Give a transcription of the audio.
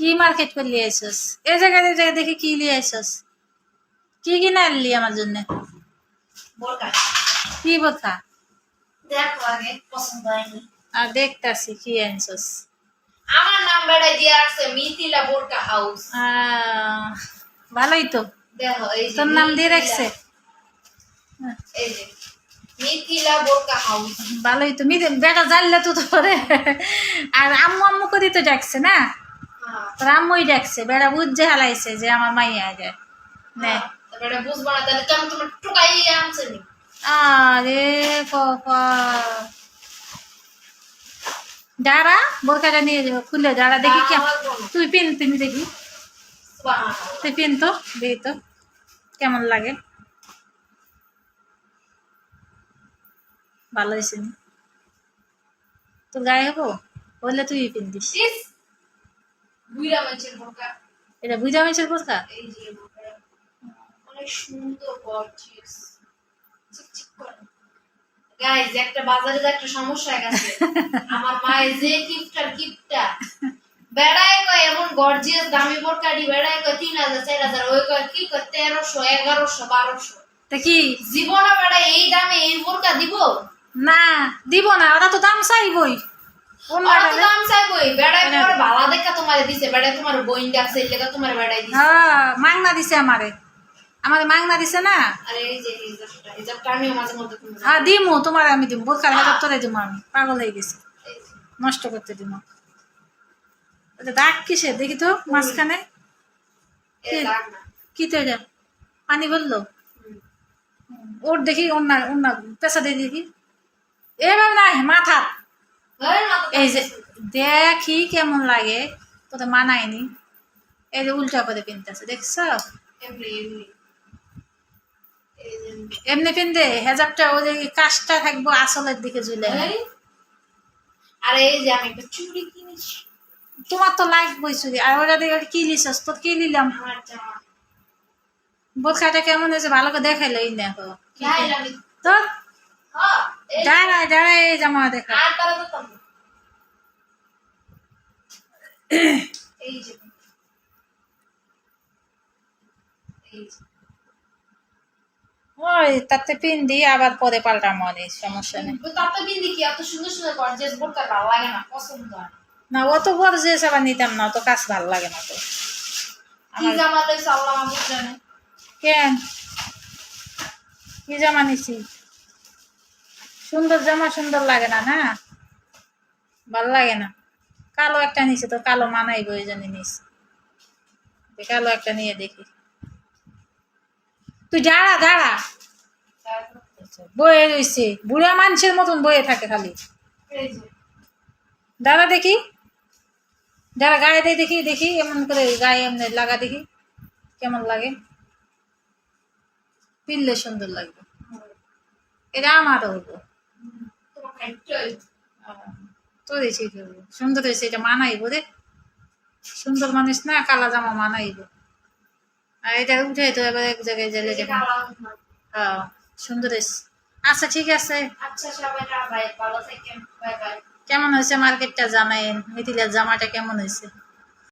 কি মার্কেট করে নিয়ে আসছস এই জায়গায় এই জায়গায় দেখি কি নিয়ে আসছস কি কিনে আনলি আমার জন্য? কি বোথা দেখো আগে পছন্দ হয়নি। আর দেখতাছি কি আনছস। আমার নাম বেড়াই দিয়ে রাখছে মিথিলা বোরকা হাউস ভালোই তো। দেখো এই তোর নাম দিয়ে রাখছে? এই যে মিথিলা বোরকা হাউস ভালোই তো বেটা জানলে তো তোরে। আর আম্মু আম্মু করে তো ডাকছে না? হ্যাঁ আম্মুই ডাকছে বেড়া বুঝছে হালাইছে যে আমার মাইয়া যায় নে। না তাহলে তো আমি তোমার টুকাই আনছে আরে বোরকাটা নিয়ে যাব খুলে দেখি কেমন তুই পিন তুমি দেখি। তুই পিন তো দেখি তো কেমন লাগে। ভালো হয়েছে নি। তোর গায়ে হব? বললে তুই পিন দিস। বোরকা। এটা মেছের বোরকা? এই যে অনেক সুন্দর গর্জিয়াস চিকচিক করে। গাইজ একটা বাজারে একটা সমস্যা গেছে। আমার মায়ের যে কিপটার কিপটা বেড়ায় কয় এমন গর্জিয়াস দামি বোরকাটি বেড়ায় কয় তিন হাজার চার হাজার ওই কয় কি কয় তেরোশো এগারোশো বারোশো। তা কি? জীবনে বেড়ায় এই দামে এই বোরকা দিব? না দিব না ওরা তো দাম চাইবই। মাংনা দিছে আমারে। আমারে মাংনা দিছে না? আরে এই যে হিজাবটা হিজাবটা আমিও মাঝে মধ্যে কিনবো। হ্যাঁ দিমু তোমার আমি দিমু। বোরকার হেজাব তোরে দিমু আমি পাগল হয়ে গেছি। নষ্ট করতে দিমু। দাগ কিসের দেখি তো মাঝখানে। কি তো এটা? পানি বলল। ওর দেখি অন্য অন্য পেশা দিয়ে দেখি। এবার নাই মাথা এই যে দেখি কেমন লাগে। তোদের মানায়নি। এই যে উল্টা করে পিনতেছে দেখছ? এমনি পিনতে? হেজাবটা ওই যে কাজটা থাকব আসলের দিকে ঝুলে। আর এই যে আমি একটা চুড়ি কিনেছি। তোমার তো লাগবেই চুরি আর ওরা দেখে কি লিছস তোর কি নিলাম? বোরখাটা কেমন হয়েছে? ভালো করে দেখাইলো এই দেখো তোর? দাঁড়ায় দাঁড়ায় এই জামা দেখা। তো এই যে। ওই তাতে পিন দিই আবার পরে পাল্টা মনে সমস্যা নেই। তো তাতে বিন্দি কি এত সুন্দর সুন্দর গর্জিয়াস বোরকা ভালো লাগে না পছন্দ হয় না। অত যে আবার নিতাম না অত কাজ ভালো লাগে না তো। কি জামা লইছে আল্লাহ জানে। কেন? কি জামা নিছি? সুন্দর জামা সুন্দর লাগে না না? ভালো লাগে না। কালো একটা নিছি তো, কালো মানাই ওই জন্য তো কালো একটা নিয়ে দেখি। তুই দাঁড়া দাঁড়া। বয়ে রয়েছে বুড়া মানুষের মতন বয়ে থাকে খালি। দাঁড়া দেখি। দাঁড়া, গায়ে দিয়ে দেখি দেখি। এমন করে গায়ে এমনি লাগা দেখি। কেমন লাগে? পিনলে সুন্দর লাগবে। এটা আমারও হব তোমার খাইতে তো সুন্দর হয়েছে এটা মানাইবো রে। সুন্দর মানুষ না কালা জামা মানাইব। আর এটা উঠে তো এবার এক জায়গায় জেলে। হ্যাঁ সুন্দর আচ্ছা ঠিক আছে। আচ্ছা কেমন হয়েছে মার্কেটটা জানাইন মিথিলার জামাটা কেমন হয়েছে?